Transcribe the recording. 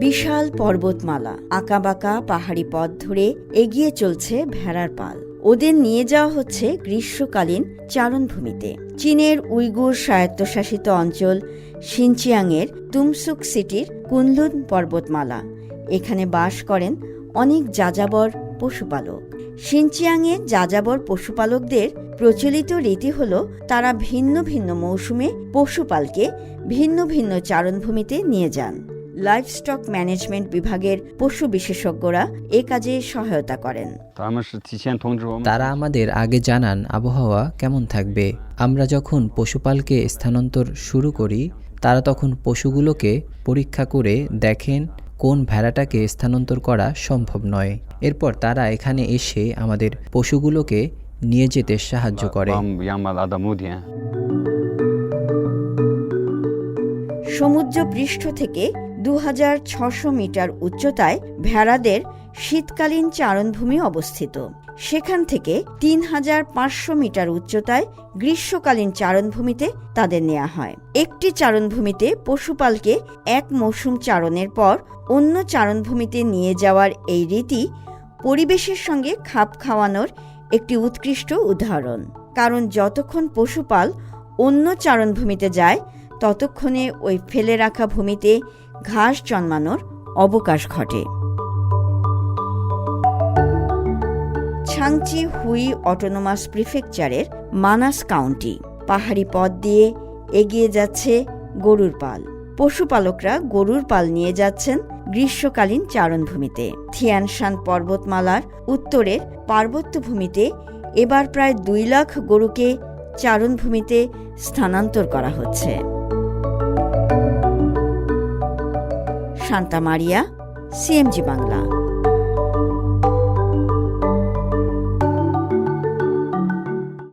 বিশাল পর্বতমালা, আঁকাবাঁকা পাহাড়ি পথ ধরে এগিয়ে চলছে ভেড়ার পাল। ওদের নিয়ে যাওয়া হচ্ছে গ্রীষ্মকালীন চারণভূমিতে। চীনের উইগুর স্বায়ত্তশাসিত অঞ্চল সিনচিয়াংয়ের তুমসুক সিটির কুনলুন পর্বতমালা। এখানে বাস করেন অনেক যাযাবর পশুপালক। সিনচিয়াংয়ে যাযাবর পশুপালকদের প্রচলিত রীতি হল, তারা ভিন্ন ভিন্ন মৌসুমে পশুপালকে ভিন্ন ভিন্ন চারণভূমিতে নিয়ে যান। লাইভস্টক ম্যানেজমেন্ট বিভাগের পশু বিশেষজ্ঞরা এ কাজে সহায়তা করেন। তারা আমাদের আগে জানান আবহাওয়া কেমন থাকবে। আমরা যখন পশুপালকে স্থানান্তর শুরু করি, তারা তখন পশুগুলোকে পরীক্ষা করে দেখেন কোন ভেড়াটাকে স্থানান্তর করা সম্ভব নয়। এরপর তারা এখানে এসে আমাদের পশুগুলোকে নিয়ে যেতে সাহায্য করে। সমুদ্র পৃষ্ঠ থেকে দু মিটার উচ্চতায় ভেড়াদের শীতকালীন চারণভূমি অবস্থিত। সেখান থেকে তিন হাজার পাঁচশো মিটার উচ্চতায় গ্রীষ্মকালীন চারণভূমিতে তাদের নেওয়া হয়। একটি চারণভূমিতে পশুপালকে এক মৌসুম চারণের পর অন্য চারণভূমিতে নিয়ে যাওয়ার এই রীতি পরিবেশের সঙ্গে খাপ খাওয়ানোর একটি উৎকৃষ্ট উদাহরণ। কারণ যতক্ষণ পশুপাল অন্য চারণভূমিতে যায়, ততক্ষণে ওই ফেলে রাখা ভূমিতে ঘাস জন্মানোর অবকাশ ঘটে। ছাংচি হুই অটোনোমাস প্রিফেকচারের মানাস কাউন্টি পাহাড়ি পথ দিয়ে এগিয়ে যাচ্ছে গরুর পাল। পশুপালকরা গরুর পাল নিয়ে যাচ্ছেন গ্রীষ্মকালীন চারণভূমিতে। থিয়ানশান পর্বতমালার উত্তরের পার্বত্য ভূমিতে এবার প্রায় দুই লাখ গরুকে চারণভূমিতে স্থানান্তর করা হচ্ছে। শান্তা মারিয়া সিএমজি বাংলা।